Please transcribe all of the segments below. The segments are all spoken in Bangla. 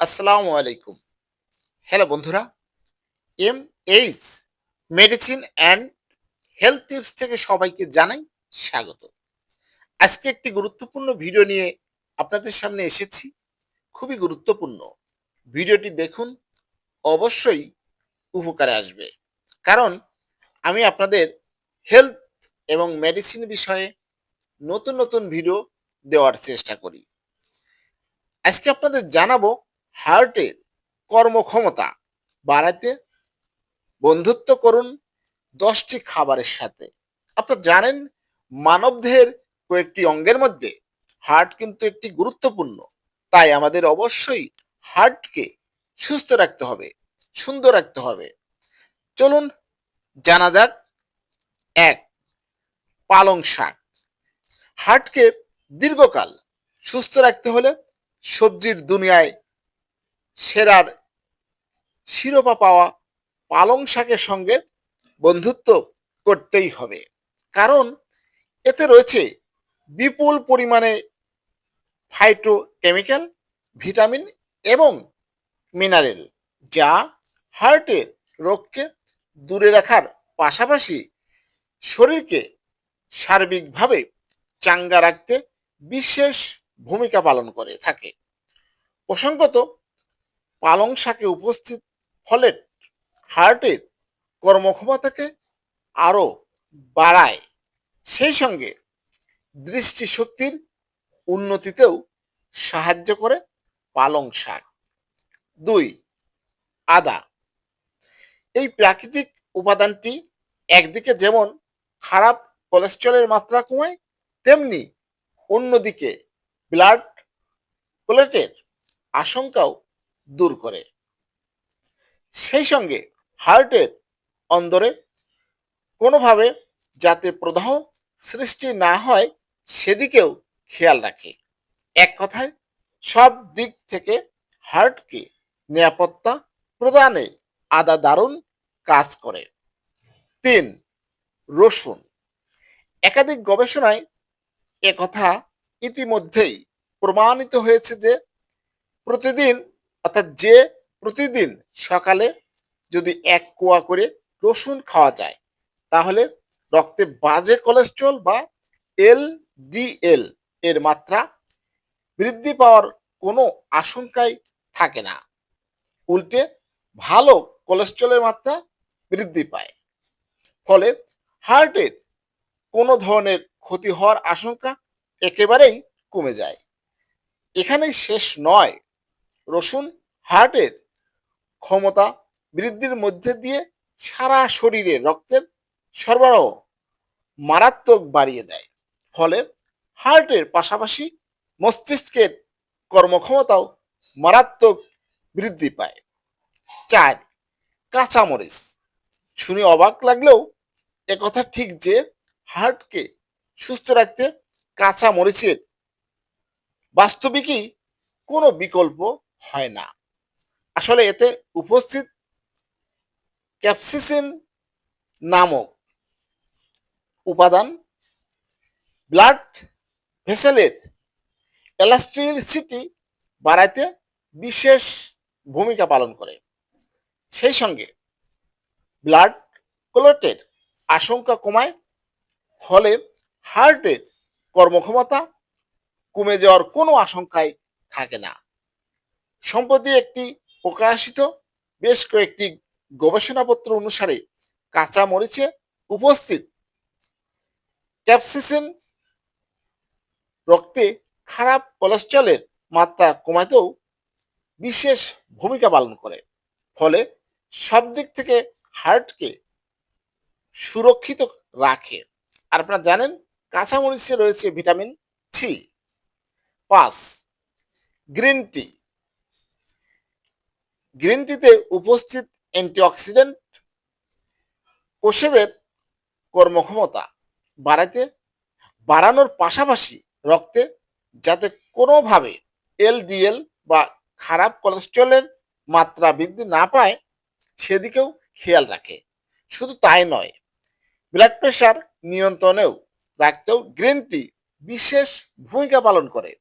আসসালামু আলাইকুম। হ্যালো বন্ধুরা M H medicine and health tips থেকে সবাইকে জানাই স্বাগত। আজকে একটি গুরুত্বপূর্ণ ভিডিও নিয়ে আপনাদের সামনে এসেছি। খুবই গুরুত্বপূর্ণ। ভিডিওটি দেখুন, অবশ্যই উপকারে আসবে। কারণ আমি আপনাদের হেলথ এবং মেডিসিন বিষয়ে নতুন নতুন ভিডিও দেওয়ার চেষ্টা করি। আজকে আপনাদের জানাব হার্টের কর্মক্ষমতা বাড়াতে বন্ধুত্ব করুন দশটি খাবারের সাথে। আপনারা জানেন, মানবদেহের কয়েকটি অঙ্গের মধ্যে হার্ট কিন্তু একটি গুরুত্বপূর্ণ। তাই আমাদের অবশ্যই হার্টকে সুস্থ রাখতে হবে, সুন্দর রাখতে হবে। চলুন, জানা যাক, এক, পালং শাক। হার্টকে দীর্ঘকাল সুস্থ রাখতে হলে সবজির দুনিয়ায় সেরার শিরোপা পাওয়া পালং শাকের সঙ্গে বন্ধুত্ব করতেই হবে। কারণ এতে রয়েছে বিপুল পরিমাণে ফাইটো কেমিক্যাল ভিটামিন এবং মিনারেল যা হার্টের রোগকে দূরে রাখার পাশাপাশি শরীরকে সার্বিকভাবে চাঙ্গা রাখতে বিশেষ ভূমিকা পালন করে থাকে। প্রসঙ্গত পালং শাকে উপস্থিত ফলেট হার্টের কর্মক্ষমতাকে আরও বাড়ায়। সেই সঙ্গে দৃষ্টিশক্তির উন্নতিতেও সাহায্য করে পালং শাক। দুই, আদা। এই প্রাকৃতিক উপাদানটি একদিকে যেমন খারাপ কোলেস্ট্রলের মাত্রা কমায়, তেমনি অন্যদিকে ব্লাড প্লেটের আশঙ্কাও দূর করে। সেই সঙ্গে হার্টের অন্দরে কোনোভাবে যাতে প্রদাহ সৃষ্টি না হয়, সেদিকেও খেয়াল রাখে। এক কথায়, সব দিক থেকে হার্টকে নিরাপত্তা প্রদানে আদা দারুণ কাজ করে। তিন, রসুন। একাধিক গবেষণায় একথা ইতিমধ্যেই প্রমাণিত হয়েছে যে প্রতিদিন অর্থাৎ যে প্রতিদিন সকালে যদি এক কোয়া করে রসুন খাওয়া যায়, তাহলে রক্তে বাজে কোলেস্ট্রল বা এল ডিএল এর মাত্রা বৃদ্ধি পাওয়ার কোনো আশঙ্কাই থাকে না। উল্টে ভালো কোলেস্ট্রলের মাত্রা বৃদ্ধি পায়। ফলে হার্টের কোনো ধরনের ক্ষতি হওয়ার আশঙ্কা একেবারেই কমে যায়। এখানেই শেষ নয়। রসুন, হার্টের ক্ষমতা বৃদ্ধির মধ্যে দিয়ে সারা শরীরে রক্তের সরবরাহ মারাত্মক বাড়িয়ে দেয়। ফলে হার্টের পাশাপাশি মস্তিষ্কের কর্মক্ষমতাও মারাত্মক বৃদ্ধি পায়। চার, কাঁচামরিচ। শুনে অবাক লাগলেও একথা ঠিক যে হার্টকে সুস্থ রাখতে কাঁচা মরিচের বাস্তবিকই কোনো বিকল্প হয় না। আসলে এতে উপস্থিত ক্যাপসিসিন নামক উপাদান ব্লাড ভেসেলের এলাস্ট্রিসিটি বাড়াইতে বিশেষ ভূমিকা পালন করে। সেই সঙ্গে ব্লাড ক্লোটের আশঙ্কা কমায়, ফলে হার্টের কর্মক্ষমতা কমে যাওয়ার কোনো আশঙ্কাই থাকে না। সম্প্রতি একটি প্রকাশিত বেশ কয়েকটি গবেষণাপত্র অনুসারে কাঁচা মরিচে উপস্থিত ক্যাপসিসিন রক্তে খারাপ কোলেস্ট্রলের মাত্রা কমাতেও বিশেষ ভূমিকা পালন করে। ফলে সব দিক থেকে হার্টকে সুরক্ষিত রাখে। আর আপনারা জানেন কাঁচামরিচে রয়েছে ভিটামিন সি। পাঁচ, গ্রিন টি। গ্রিন টিতে উপস্থিত অ্যান্টিঅক্সিডেন্ট কোষেদের কর্মক্ষমতা বাড়াতে বাড়ানোর পাশাপাশি রক্তে যাতে কোনোভাবে এলডিএল বা খারাপ কোলেস্ট্রলের মাত্রা বৃদ্ধি না পায়, সেদিকেও খেয়াল রাখে। শুধু তাই নয় ব্লাড প্রেশার নিয়ন্ত্রণেও রাখতেও গ্রিন টি বিশেষ ভূমিকা পালন করে।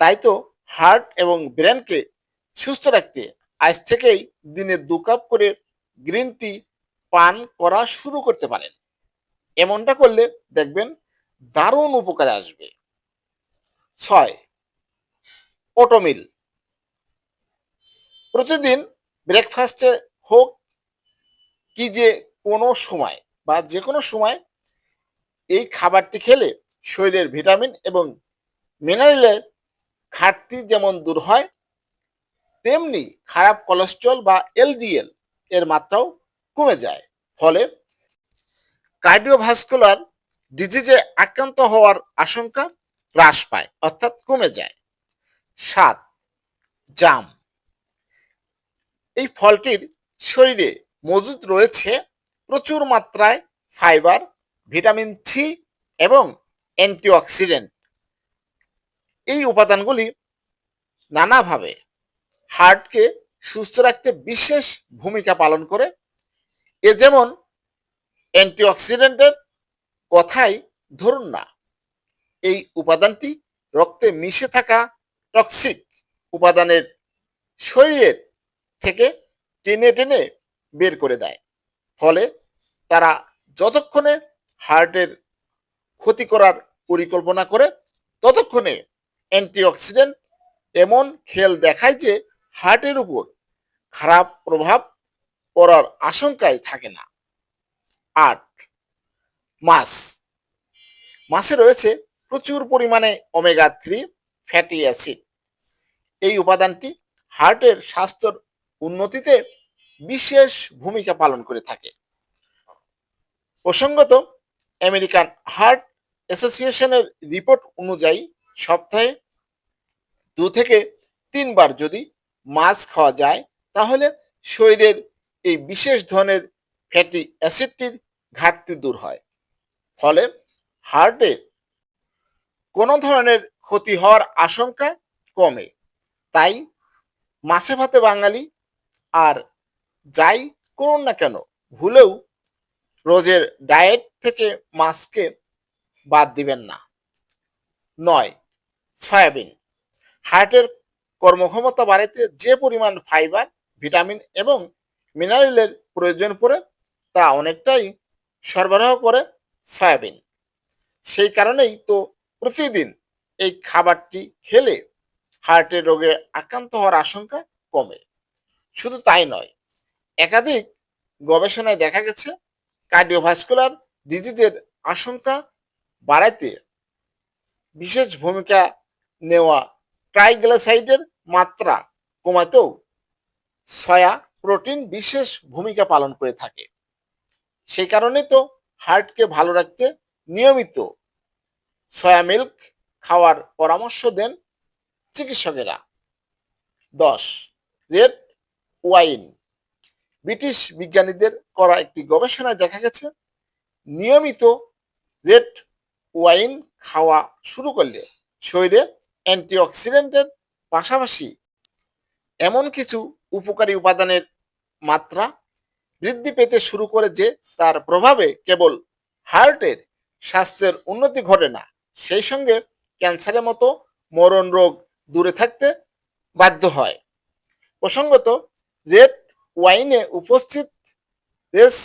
তাই তো হার্ট এবং ব্রেনকে সুস্থ রাখতে। আজ থেকেই দিনে দু কাপ করে গ্রিন টি পান করা শুরু করতে পারেন। এমনটা করলে দেখবেন দারুণ উপকারে আসবে। ছয় ওটোমিল প্রতিদিন ব্রেকফাস্টে হোক কি যে কোনো সময় বা যে কোনো সময় এই খাবারটি খেলে শরীরের ভিটামিন এবং মিনারেলের ঘাটতি যেমন দূর হয় তেমনি খারাপ কোলেস্ট্রল বা এলডিএল এর মাত্রাও কমে যায়। ফলে কার্ডিওভাস্কুলার ডিজিজে আক্রান্ত হওয়ার আশঙ্কা হ্রাস পায়, অর্থাৎ কমে যায়। সাত, জাম। এই ফলটির শরীরে মজুদ রয়েছে প্রচুর মাত্রায় ফাইবার ভিটামিন সি এবং অ্যান্টিঅক্সিডেন্ট এই উপাদানগুলি নানাভাবে হার্টকে সুস্থ রাখতে বিশেষ ভূমিকা পালন করে। এ যেমন অ্যান্টিঅক্সিডেন্টের কথাই ধরুন না, এই উপাদানটি রক্তে মিশে থাকা টক্সিক উপাদানের শরীরের থেকে টেনে টেনে বের করে দেয়। ফলে তারা যতক্ষণে হার্টের ক্ষতি করার পরিকল্পনা করে, ততক্ষণে অ্যান্টিঅক্সিডেন্ট এমন খেল দেখায় যে হার্টের উপর খারাপ প্রভাব পড়ার আশঙ্কাই থাকে না। আট, মাছ। মাছে রয়েছে প্রচুর পরিমাণে ওমেগা থ্রি ফ্যাটি অ্যাসিড এই উপাদানটি হার্টের স্বাস্থ্যর উন্নতিতে বিশেষ ভূমিকা পালন করে থাকে। প্রসঙ্গত, আমেরিকান হার্ট অ্যাসোসিয়েশনের রিপোর্ট অনুযায়ী সপ্তাহে দু থেকে তিনবার যদি মাছ খাওয়া যায়, তাহলে শরীরের এই বিশেষ ধরনের ফ্যাটি অ্যাসিডটির ঘাটতি দূর হয়। ফলে হার্টে কোনো ধরনের ক্ষতি হওয়ার আশঙ্কা কমে। তাই মাছে ভাতে বাঙালি আর যাই করুন না কেন, ভুলেও রোজের ডায়েট থেকে মাছকে বাদ দিবেন না। নয়, সয়াবিন। হার্টের কর্মক্ষমতা বাড়াতে যে পরিমাণ ফাইবার ভিটামিন এবং মিনারেলের প্রয়োজন পড়ে, তা অনেকটাই সরবরাহ করে সয়াবিন সেই কারণেই তো প্রতিদিন এই খাবারটি খেলে হার্টের রোগে আক্রান্ত হওয়ার আশঙ্কা কমে। শুধু তাই নয়, একাধিক গবেষণায় দেখা গেছে কার্ডিওভাস্কুলার ডিজিজের আশঙ্কা বাড়াইতে বিশেষ ভূমিকা নেওয়া ট্রাইগ্লাসাইডের মাত্রা কমাতেও সয়া প্রোটিন বিশেষ ভূমিকা পালন করে থাকে। সেই কারণে তো হার্টকে ভালো রাখতে নিয়মিত সয়া মিল্ক খাওয়ার পরামর্শ দেন চিকিৎসকেরা। দশ, রেড ওয়াইন। ব্রিটিশ বিজ্ঞানীদের করা একটি গবেষণায় দেখা গেছে, নিয়মিত রেড ওয়াইন খাওয়া শুরু করলে শরীরে অ্যান্টিঅক্সিডেন্টের পাশাপাশি এমন কিছু উপকারী উপাদানের মাত্রা বৃদ্ধি পেতে শুরু করে যে তার প্রভাবে কেবল হার্টের স্বাস্থ্যের উন্নতি ঘটে না, সেই সঙ্গে ক্যান্সারের মতো মরণ রোগ দূরে থাকতে বাধ্য হয়। প্রসঙ্গত, রেড ওয়াইনে উপস্থিত রেস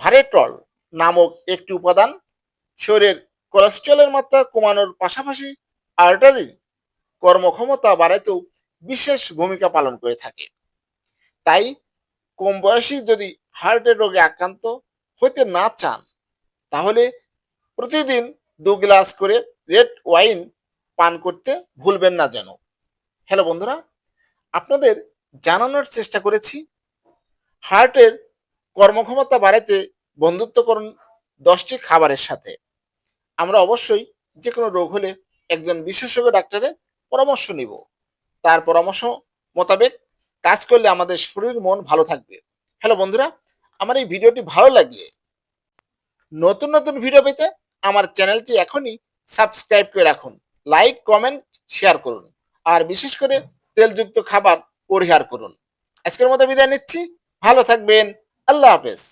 ভারেটল নামক একটি উপাদান শরীরের কোলেস্ট্রলের মাত্রা কমানোর পাশাপাশি আর্টারির কর্মক্ষমতা বাড়াতেও বিশেষ ভূমিকা পালন করে থাকে। তাই কম বয়সী যদি হার্টের রোগে আক্রান্ত হইতে না চান, তাহলে প্রতিদিন দু গ্লাস করে রেড ওয়াইন পান করতে ভুলবেন না যেন। হ্যালো বন্ধুরা, আপনাদের জানানোর চেষ্টা করেছি হার্টের কর্মক্ষমতা বাড়াতে বন্ধুত্বকরণ দশটি খাবারের সাথে। আমরা অবশ্যই যে কোনো রোগ হলে একজন বিশেষজ্ঞ ডাক্তারের পরামর্শ নিব। তার পরামর্শ মোতাবেক কাজ করলে আমাদের শরীর মন ভালো থাকবে। হ্যালো বন্ধুরা, আমার এই ভিডিওটি ভালো লাগলে নতুন নতুন ভিডিও পেতে আমার চ্যানেলটি এখনই সাবস্ক্রাইব করে রাখুন, লাইক, কমেন্ট, শেয়ার করুন আর বিশেষ করে তেলযুক্ত খাবার পরিহার করুন। আজকের মতো বিদায় নিচ্ছি, ভালো থাকবেন, আল্লাহ হাফেজ।